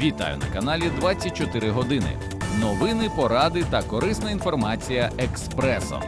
Вітаю на каналі 24 години. Новини, поради та корисна інформація експресом.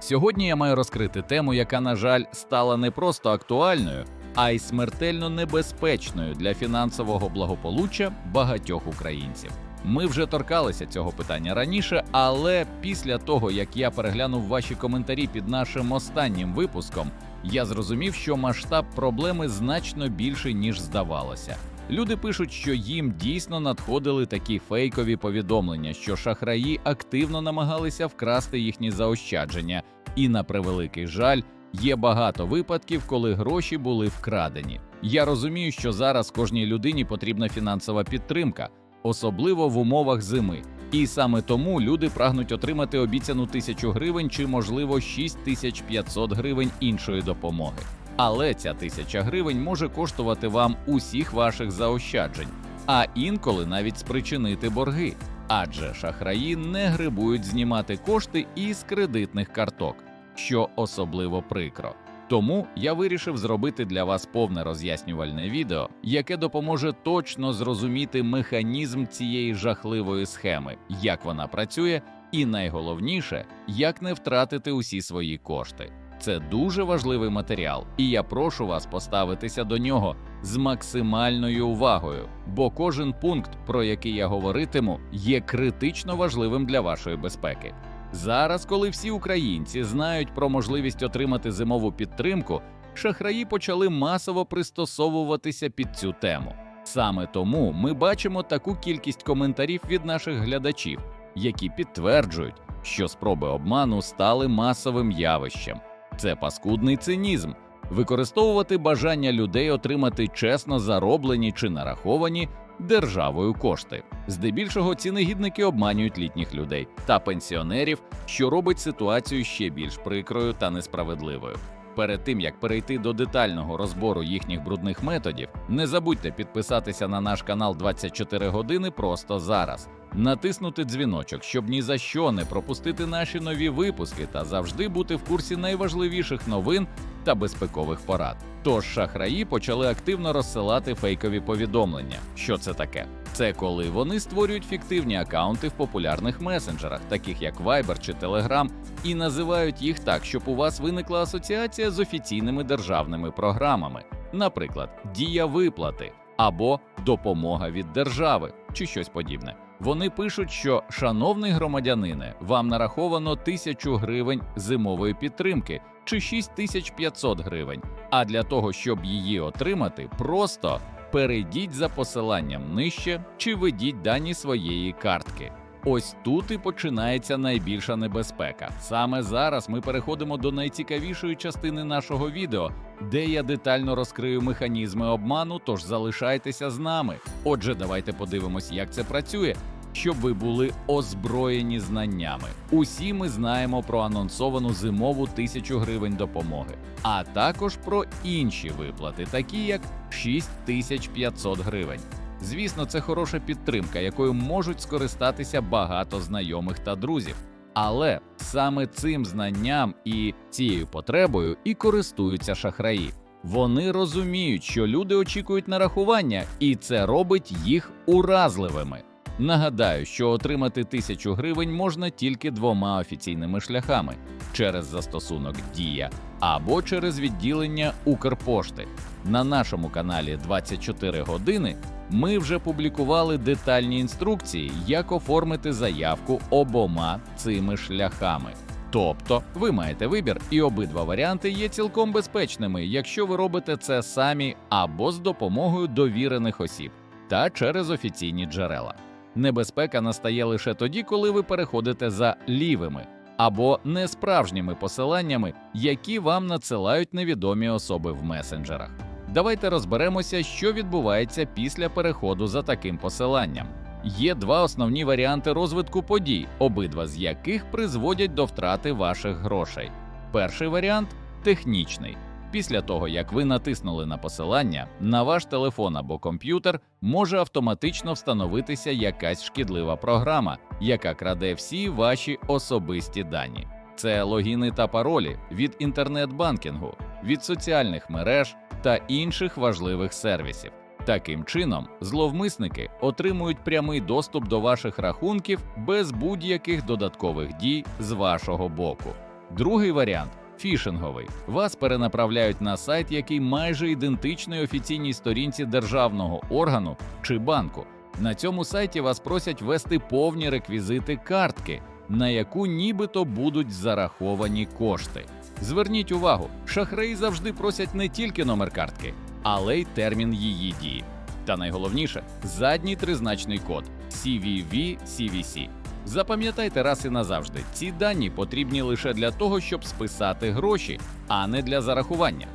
Сьогодні я маю розкрити тему, яка, на жаль, стала не просто актуальною, а й смертельно небезпечною для фінансового благополуччя багатьох українців. Ми вже торкалися цього питання раніше, але після того, як я переглянув ваші коментарі під нашим останнім випуском, я зрозумів, що масштаб проблеми значно більший, ніж здавалося. Люди пишуть, що їм дійсно надходили такі фейкові повідомлення, що шахраї активно намагалися вкрасти їхні заощадження, і на превеликий жаль, є багато випадків, коли гроші були вкрадені. Я розумію, що зараз кожній людині потрібна фінансова підтримка, особливо в умовах зими. І саме тому люди прагнуть отримати обіцяну тисячу гривень чи, можливо, 6500 гривень іншої допомоги. Але ця тисяча гривень може коштувати вам усіх ваших заощаджень, а інколи навіть спричинити борги. Адже шахраї не грибують знімати кошти із кредитних карток, що особливо прикро. Тому я вирішив зробити для вас повне роз'яснювальне відео, яке допоможе точно зрозуміти механізм цієї жахливої схеми, як вона працює, і найголовніше, як не втратити усі свої кошти. Це дуже важливий матеріал, і я прошу вас поставитися до нього з максимальною увагою, бо кожен пункт, про який я говоритиму, є критично важливим для вашої безпеки. Зараз, коли всі українці знають про можливість отримати зимову підтримку, шахраї почали масово пристосовуватися під цю тему. Саме тому ми бачимо таку кількість коментарів від наших глядачів, які підтверджують, що спроби обману стали масовим явищем. Це паскудний цинізм. Використовувати бажання людей отримати чесно зароблені чи нараховані державою кошти. Здебільшого ці негідники обманюють літніх людей та пенсіонерів, що робить ситуацію ще більш прикрою та несправедливою. Перед тим як перейти до детального розбору їхніх брудних методів, не забудьте підписатися на наш канал 24 години просто зараз, натиснути дзвіночок, щоб ні за що не пропустити наші нові випуски та завжди бути в курсі найважливіших новин та безпекових порад. Тож шахраї почали активно розсилати фейкові повідомлення. Що це таке? Це коли вони створюють фіктивні акаунти в популярних месенджерах, таких як Viber чи Telegram, і називають їх так, щоб у вас виникла асоціація з офіційними державними програмами, наприклад, дія виплати або допомога від держави чи щось подібне. Вони пишуть, що шановний громадянине, вам нараховано тисячу гривень зимової підтримки чи 6500 гривень. А для того, щоб її отримати, просто перейдіть за посиланням нижче чи ведіть дані своєї картки. Ось тут і починається найбільша небезпека. Саме зараз ми переходимо до найцікавішої частини нашого відео, де я детально розкрию механізми обману. Тож залишайтеся з нами. Отже, давайте подивимось, як це працює. Щоб ви були озброєні знаннями. Усі ми знаємо про анонсовану зимову тисячу гривень допомоги, а також про інші виплати, такі як 6500 гривень. Звісно, це хороша підтримка, якою можуть скористатися багато знайомих та друзів. Але саме цим знанням і цією потребою і користуються шахраї. Вони розуміють, що люди очікують нарахування, і це робить їх уразливими. Нагадаю, що отримати тисячу гривень можна тільки двома офіційними шляхами: через застосунок Дія або через відділення Укрпошти. На нашому каналі 24 години ми вже публікували детальні інструкції, як оформити заявку обома цими шляхами. Тобто ви маєте вибір, і обидва варіанти є цілком безпечними, якщо ви робите це самі або з допомогою довірених осіб та через офіційні джерела. Небезпека настає лише тоді, коли ви переходите за лівими або несправжніми посиланнями, які вам надсилають невідомі особи в месенджерах. Давайте розберемося, що відбувається після переходу за таким посиланням. Є два основні варіанти розвитку подій, обидва з яких призводять до втрати ваших грошей. Перший варіант технічний. Після того, як ви натиснули на посилання, на ваш телефон або комп'ютер може автоматично встановитися якась шкідлива програма, яка краде всі ваші особисті дані. Це логіни та паролі від інтернет-банкінгу, від соціальних мереж та інших важливих сервісів. Таким чином, зловмисники отримують прямий доступ до ваших рахунків без будь-яких додаткових дій з вашого боку. Другий варіант фішинговий. Вас перенаправляють на сайт, який майже ідентичний офіційній сторінці державного органу чи банку. На цьому сайті вас просять ввести повні реквізити картки, на яку нібито будуть зараховані кошти. Зверніть увагу, шахраї завжди просять не тільки номер картки, але й термін її дії. Та найголовніше задній тризначний код CVV CVC. Запам'ятайте раз і назавжди, ці дані потрібні лише для того, щоб списати гроші, а не для зарахування.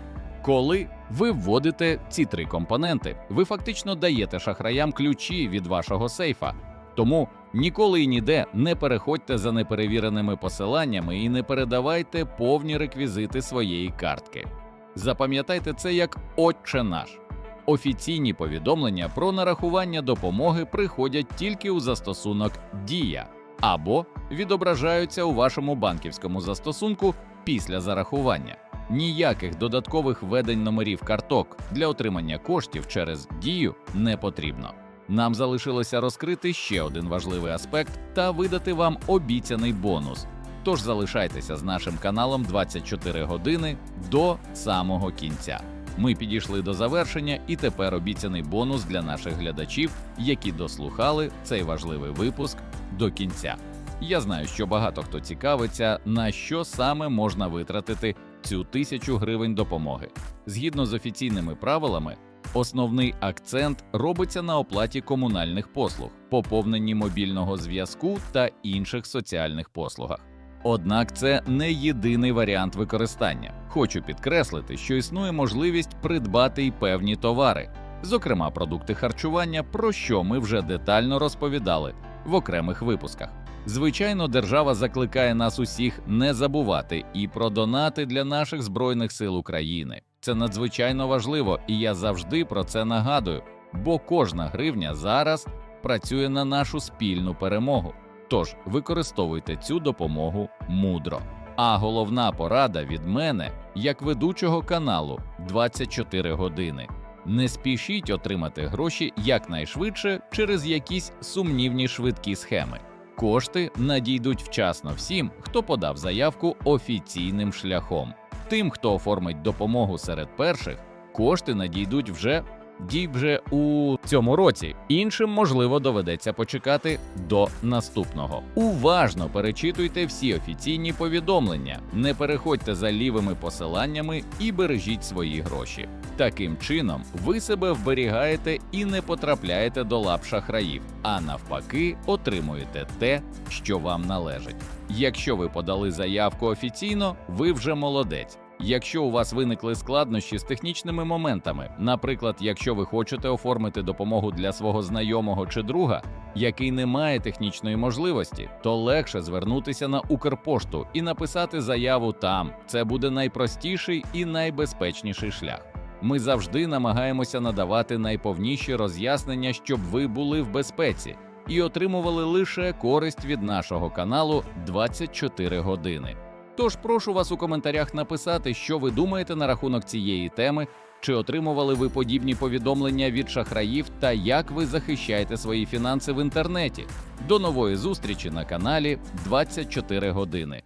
Коли ви вводите ці три компоненти, ви фактично даєте шахраям ключі від вашого сейфа. Тому ніколи і ніде не переходьте за неперевіреними посиланнями і не передавайте повні реквізити своєї картки. Запам'ятайте це як Отче наш. Офіційні повідомлення про нарахування допомоги приходять тільки у застосунок Дія або відображаються у вашому банківському застосунку після зарахування. Ніяких додаткових введень номерів карток для отримання коштів через дію не потрібно. Нам залишилося розкрити ще один важливий аспект та видати вам обіцяний бонус. Тож залишайтеся з нашим каналом 24 години до самого кінця. Ми підійшли до завершення, і тепер обіцяний бонус для наших глядачів, які дослухали цей важливий випуск до кінця. Я знаю, що багато хто цікавиться, на що саме можна витратити цю тисячу гривень допомоги. Згідно з офіційними правилами, основний акцент робиться на оплаті комунальних послуг, поповненні мобільного зв'язку та інших соціальних послугах. Однак це не єдиний варіант використання. Хочу підкреслити, що існує можливість придбати й певні товари, зокрема продукти харчування, про що ми вже детально розповідали в окремих випусках. Звичайно, держава закликає нас усіх не забувати і про донати для наших збройних сил України. Це надзвичайно важливо, і я завжди про це нагадую, бо кожна гривня зараз працює на нашу спільну перемогу. Тож використовуйте цю допомогу мудро. А головна порада від мене, як ведучого каналу 24 години. Не спішіть отримати гроші якнайшвидше через якісь сумнівні швидкі схеми. Кошти надійдуть вчасно всім, хто подав заявку офіційним шляхом. Тим, хто оформить допомогу серед перших, кошти надійдуть вже дій вже у цьому році. Іншим можливо доведеться почекати до наступного. Уважно перечитуйте всі офіційні повідомлення, не переходьте за лівими посиланнями і бережіть свої гроші. Таким чином, ви себе вберігаєте і не потрапляєте до лап шахраїв, а навпаки, отримуєте те, що вам належить. Якщо ви подали заявку офіційно, ви вже молодець. Якщо у вас виникли складнощі з технічними моментами, наприклад, якщо ви хочете оформити допомогу для свого знайомого чи друга, який не має технічної можливості, то легше звернутися на Укрпошту і написати заяву там. Це буде найпростіший і найбезпечніший шлях. Ми завжди намагаємося надавати найповніші роз'яснення, щоб ви були в безпеці і отримували лише користь від нашого каналу 24 години. Тож прошу вас у коментарях написати, що ви думаєте на рахунок цієї теми, чи отримували ви подібні повідомлення від шахраїв та як ви захищаєте свої фінанси в інтернеті. До нової зустрічі на каналі 24 години.